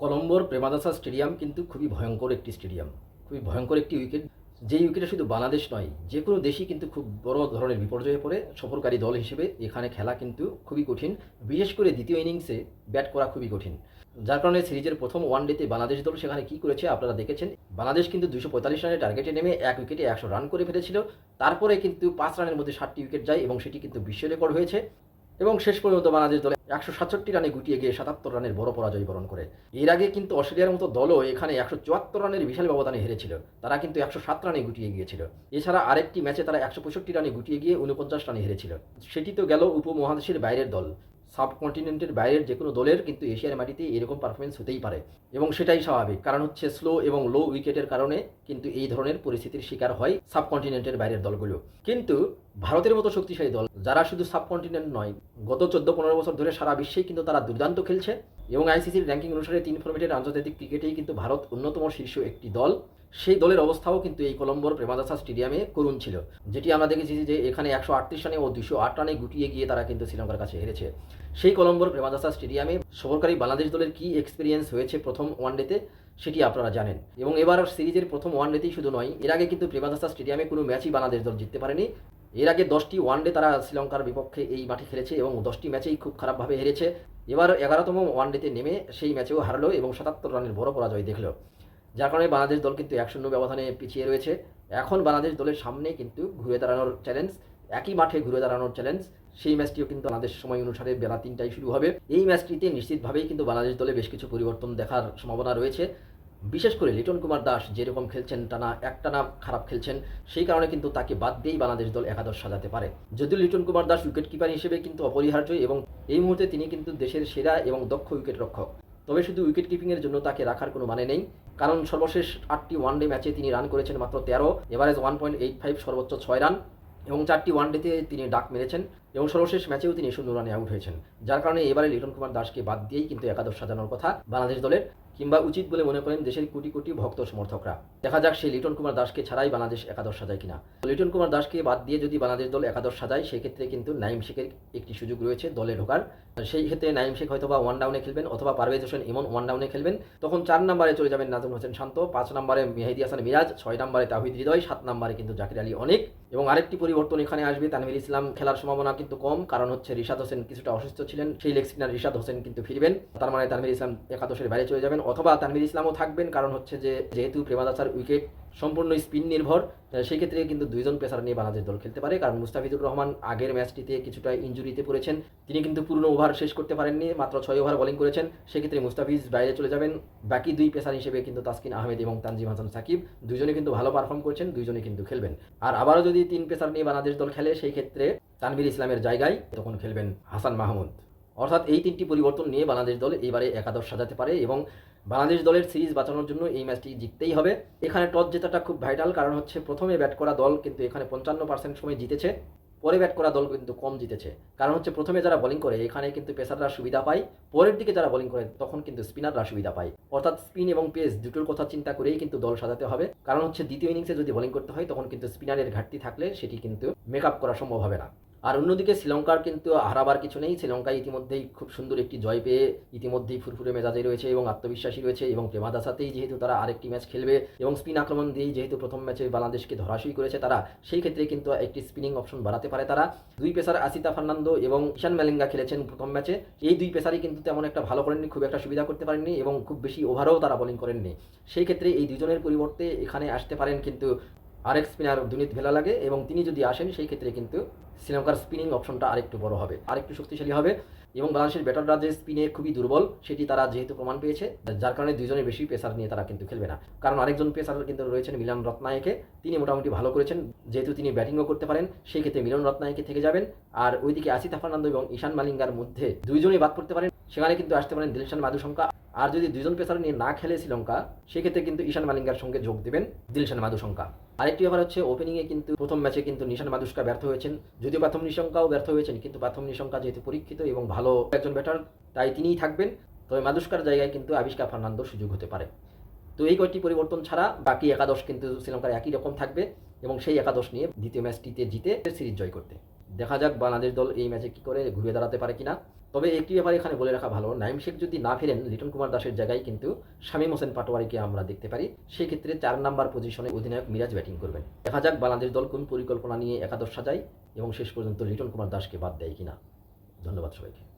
কলম্বোর Premadasa stadium কিন্তু খুবই ভয়ঙ্কর একটি স্টেডিয়াম, খুবই ভয়ঙ্কর একটি উইকেট যেই উইকেটে শুধু বাংলাদেশ নয়, যে কোনো দেশই কিন্তু খুব বড় ধরনের বিপর্যয়ে পড়ে। সফরকারী দল হিসেবে এখানে খেলা কিন্তু খুবই কঠিন, বিশেষ করে দ্বিতীয় ইনিংসে ব্যাট করা খুবই কঠিন। যার কারণে সিরিজের প্রথম ওয়ান ওয়ানডেতে বাংলাদেশ দল সেখানে কী করেছে আপনারা দেখেছেন। বাংলাদেশ কিন্তু দুশো পঁয়তাল্লিশ রানের টার্গেটে নেমে এক উইকেটে একশো রান করে ফেলেছিল। তারপরে কিন্তু পাঁচ রানের মধ্যে ষাটটি উইকেট যায় এবং সেটি কিন্তু বিশ্ব রেকর্ড হয়েছে। এবং শেষ পর্যন্ত বাংলাদেশ দলে একশো সাতষট্টি রানে গুটিয়ে গিয়ে সাতাত্তর রানের বড় পরাজয় বরণ করে। এর আগে কিন্তু অস্ট্রেলিয়ার মতো দলও এখানে একশো চুয়াত্তর রানের বিশাল ব্যবধানে হেরেছিল। তারা কিন্তু একশো সাত রানে গুটিয়ে গিয়েছিল। এছাড়া আরেকটি ম্যাচে তারা একশো পঁয়ষট্টি রানে গুটিয়ে গিয়ে উনপঞ্চাশ রানে হেরেছিল। সেটি তো গেল উপমহাদেশের বাইরের দল। সাবকন্টিনেন্টের বাইরের যে কোনো দলের কিন্তু এশিয়ার মাটিতে এরকম পারফরমেন্স হতেই পারে। এবং সেটাই স্বাভাবিক। কারণ হচ্ছে স্লো এবং লো উইকেটের কারণে কিন্তু এই ধরনের পরিস্থিতির শিকার হয় সাবকন্টিনেন্টের বাইরের দলগুলো। কিন্তু ভারতের মতো শক্তিশালী দল, যারা শুধু সাবকন্টিনেন্ট নয়, গত চোদ্দ পনেরো বছর ধরে সারা বিশ্বেই কিন্তু তারা দুর্দান্ত খেলছে এবং আইসিসির র্যাঙ্কিং অনুসারে তিন ফর্মেটের আন্তর্জাতিক ক্রিকেটেই কিন্তু ভারত অন্যতম শীর্ষ একটি দল। সেই দলের অবস্থাও কিন্তু এই কলম্বোর প্রেমাদাসা স্টেডিয়ামে করুণ ছিল। যেটি আমরা দেখেছি যে এখানে একশো আটত্রিশ রানে ও দুশো আট রানে গুটিয়ে গিয়ে তারা কিন্তু শ্রীলঙ্কার কাছে হেরেছে। সেই কলম্বোর প্রেমাদাসা স্টেডিয়ামে সফরকারী বাংলাদেশ দলের কী এক্সপিরিয়েন্স হয়েছে প্রথম ওয়ানডেতে সেটি আপনারা জানেন। এবং এবার সিরিজের প্রথম ওয়ানডেতেই শুধু নয়, এর আগে কিন্তু প্রেমাদাসা স্টেডিয়ামে কোনো ম্যাচই বাংলাদেশ দল জিততে পারেনি। এর আগে দশটি ওয়ানডে তারা শ্রীলঙ্কার বিপক্ষে এই মাঠে খেলেছে এবং দশটি ম্যাচেই খুব খারাপভাবে হেরেছে। এবার এগারোতম ওয়ানডেতে নেমে সেই ম্যাচেও হারলো এবং সাতাত্তর রানের বড় পরাজয় দেখল। যার কারণে বাংলাদেশ দল কিন্তু এক শূন্য ব্যবধানে পিছিয়ে রয়েছে। এখন বাংলাদেশ দলের সামনে কিন্তু ঘুরে দাঁড়ানোর চ্যালেঞ্জ একই মাঠে ঘুরে দাঁড়ানোর চ্যালেঞ্জ সেই ম্যাচটিও কিন্তু বাংলাদেশ সময় অনুসারে বেলা তিনটায় শুরু হবে। এই ম্যাচটিতে নিশ্চিতভাবেই কিন্তু বাংলাদেশ দলে বেশ কিছু পরিবর্তন দেখার সম্ভাবনা রয়েছে। বিশেষ করে লিটন কুমার দাস যেরকম খেলছেন, টানা একটানা খারাপ খেলছেন, সেই কারণে কিন্তু তাকে বাদ দিয়েই বাংলাদেশ দল একাদশ সাজাতে পারে। যদিও লিটন কুমার দাস উইকেট কিপার হিসেবে কিন্তু অপরিহার্য এবং এই মুহূর্তে তিনি কিন্তু দেশের সেরা এবং দক্ষ উইকেট রক্ষক। তবে শুধু উইকেট কিপিংয়ের জন্য তাকে রাখার কোনো মানে নেই। কারণ সর্বশেষ আটটি ওয়ান ডে ম্যাচে তিনি রান করেছেন মাত্র তেরো average one point eight five সর্বোচ্চ ছয় রান এবং চারটি ওয়ান ওয়ানডেতে তিনি ডাক মেরেছেন এবং সর্বশেষ ম্যাচেও তিনি শূন্য রানে আউট হয়েছেন। যার কারণে এবারে লিটন কুমার দাসকে বাদ দিয়েই কিন্তু একাদশ সাজানোর কথা বাংলাদেশ দলের কিংবা উচিত বলে মনে করেন দেশের কোটি কোটি ভক্ত সমর্থকরা। দেখা যাক সেই লিটন কুমার দাসকে ছাড়াই বাংলাদেশ একাদশ সাজায় কিনা। লিটন কুমার দাসকে বাদ দিয়ে যদি বাংলাদেশ দল একাদশ সাজায়, সেক্ষেত্রে কিন্তু নাইম শেখের একটি সুযোগ রয়েছে দলে ঢোকার। সেই ক্ষেত্রে নাইম শেখ হয়তো বা ওয়ান ডাউনে খেলবেন অথবা পারভেজ হোসেন এমন ওয়ান ডাউনে খেলবেন। তখন চার নম্বরে চলে যাবেন নাজমুল হোসেন শান্ত, পাঁচ নম্বরে মেহেদি হাসান মিরাজ, ছয় নম্বরে তাহিদ হৃদয়, সাত নম্বরে কিন্তু জাকির আলী অনেক। এবং আরেকটি পরিবর্তন এখানে আসবে, তানভীর ইসলাম খেলার সম্ভাবনা কিন্তু কম, কারণ হচ্ছে রিশাদ হোসেন কিছুটা অসুস্থ ছিলেন। সেই লেগ স্পিনার রিশাদ হোসেন কিন্তু ফিরবেন। তার মানে তানভীর ইসলাম একাদশের বাইরে চলে যাবেন। অথবা তানভীর ইসলামও থাকবেন, কারণ হচ্ছে যে যেহেতু প্রেমাদাসার উইকেট সম্পূর্ণ স্পিন নির্ভর সেক্ষেত্রে কিন্তু দুইজন পেসার নিয়ে বাংলাদেশ দল খেলতে পারে, কারণ মুস্তাফিজুর রহমান আগের ম্যাচটিতে কিছুটা ইঞ্জুরিতে পড়েছেন। তিনি কিন্তু পুরনো ওভার শেষ করতে পারেননি, মাত্র ছয় ওভার বোলিং করেছেন। সেক্ষেত্রে মুস্তাফিজ বাইরে চলে যাবেন। বাকি দুই পেসার হিসেবে কিন্তু তাসকিন আহমেদ এবং তানজিম হাসান সাকিব দুজনে কিন্তু ভালো পারফর্ম করছেন, দুইজনে কিন্তু খেলবেন। আর আবারও যদি তিন পেসার নিয়ে বাংলাদেশ দল খেলে সেই ক্ষেত্রে তানভীর ইসলামের জায়গায় তখন খেলবেন হাসান মাহমুদ। অর্থাৎ এই তিনটি পরিবর্তন নিয়ে বাংলাদেশ দল এবারে একাদশ সাজাতে পারে এবং বাংলাদেশ দলের সিরিজ বাঁচানোর জন্য এই ম্যাচটি জিততেই হবে। এখানে টস জেতাটা খুব ভাইটাল কারণ হচ্ছে প্রথমে ব্যাট করা দল কিন্তু এখানে পঞ্চান্ন পার্সেন্ট সময় জিতেছে, পরে ব্যাট করা দল কিন্তু কম জিতেছে। কারণ হচ্ছে প্রথমে যারা বোলিং করে, এখানে কিন্তু পেসাররা সুবিধা পায়, পরের দিকে যারা বোলিং করে, তখন কিন্তু স্পিনাররা সুবিধা পায়। অর্থাৎ স্পিন এবং পেস দুটোর কথা চিন্তা করেই কিন্তু দল সাজাতে হবে। কারণ হচ্ছে দ্বিতীয় ইনিংসে যদি বোলিং করতে হয়, তখন কিন্তু স্পিনারের ঘাটতি থাকলে সেটি কিন্তু মেক করা সম্ভব হবে না। আর অন্যদিকে শ্রীলঙ্কার কিন্তু হারাবার কিছু নেই। শ্রীলঙ্কা ইতিমধ্যেই খুব সুন্দর একটি জয় পেয়ে ইতিমধ্যেই ফুরফুরে মেজাজে রয়েছে এবং আত্মবিশ্বাসী রয়েছে এবং প্রেমাদাসাতেই যেহেতু তারা আরেকটি ম্যাচ খেলবে এবং স্পিন আক্রমণ দিয়েই যেহেতু প্রথম ম্যাচে বাংলাদেশকে ধরাশয়ী করেছে তারা, সেই ক্ষেত্রে কিন্তু একটি স্পিনিং অপশন বাড়াতে পারে তারা। দুই পেসার আসিতা ফার্নান্দো এবং ঈশান ম্যালিঙ্গা খেলেছেন প্রথম ম্যাচে। এই দুই পেসারই কিন্তু তেমন একটা ভালো করেননি, খুব একটা সুবিধা করতে পারেননি এবং খুব বেশি ওভারও তারা বোলিং করেননি। সেই ক্ষেত্রে এই দুজনের পরিবর্তে এখানে আসতে পারেন কিন্তু আরেক স্পিনার দুনিত ভেলা লাগে এবং তিনি যদি আসেন, সেই ক্ষেত্রে কিন্তু শ্রীলঙ্কার স্পিনিং অপশনটা আরেকটু বড় হবে, আরেকটু শক্তিশালী হবে এবং বাংলাদেশের ব্যাটাররা যে স্পিনে খুবই দুর্বল, সেটি তারা যেহেতু প্রমাণ পেয়েছে, যার কারণে দুজনের বেশি পেসার নিয়ে তারা কিন্তু খেলবে না। কারণ আরেকজন পেসার কিন্তু রয়েছেন মিলন রত্নায়কে, তিনি মোটামুটি ভালো করেছেন, যেহেতু তিনি ব্যাটিংও করতে পারেন, সেই ক্ষেত্রে মিলন রত্নায়কে থেকে যাবেন। আর ওইদিকে আসিতা ফার্নান্দো এবং ঈশান মালিঙ্গার মধ্যে দুইজনই বাদ পড়তে পারেন, সেখানে কিন্তু আসতে পারেন দিলশান মাদুশঙ্কা। আর যদি দুজন পেসার নিয়ে না খেলে শ্রীলঙ্কা, সেক্ষেত্রে কিন্তু ঈশান মালিঙ্গার সঙ্গে যোগ দেবেন দিলশান মাদুশঙ্কা। আরেকটি ব্যাপার হচ্ছে ওপেনিংয়ে কিন্তু প্রথম ম্যাচে কিন্তু নিশান মাদুস্কা ব্যর্থ হয়েছেন। যদিও প্রথম নিশঙ্কাও ব্যর্থ হয়েছেন, কিন্তু প্রথম নিশঙ্কা যেহেতু পরীক্ষিত এবং ভালো একজন ব্যাটার তাই তিনিই থাকবেন। তবে মাদুস্কার জায়গায় কিন্তু আবিষ্কার ফার্নান্দোর সুযোগ হতে পারে। তো এই কয়েকটি পরিবর্তন ছাড়া বাকি একাদশ কিন্তু শ্রীলঙ্কার একই রকম থাকবে এবং সেই একাদশ নিয়ে দ্বিতীয় ম্যাচটিতে জিতে সিরিজ জয় করতে। দেখা যাক বাংলাদেশ দল এই ম্যাচে কী করে ঘুরে দাঁড়াতে পারে কিনা। তবে একটি ব্যাপারে এখানে বলে রাখা ভালো নাইম শেখ যদি না ফেরেন, লিটন কুমার দাসের জায়গায় কিন্তু শামীম হোসেন পাটোয়ারিকে আমরা দেখতে পারি। সেক্ষেত্রে চার নাম্বার পজিশনে অধিনায়ক মিরাজ ব্যাটিং করবেন। দেখা যাক বাংলাদেশ দল কোন পরিকল্পনা নিয়ে একাদশ সাজায় এবং শেষ পর্যন্ত লিটন কুমার দাসকে বাদ দেয় কিনা। ধন্যবাদ সবাইকে।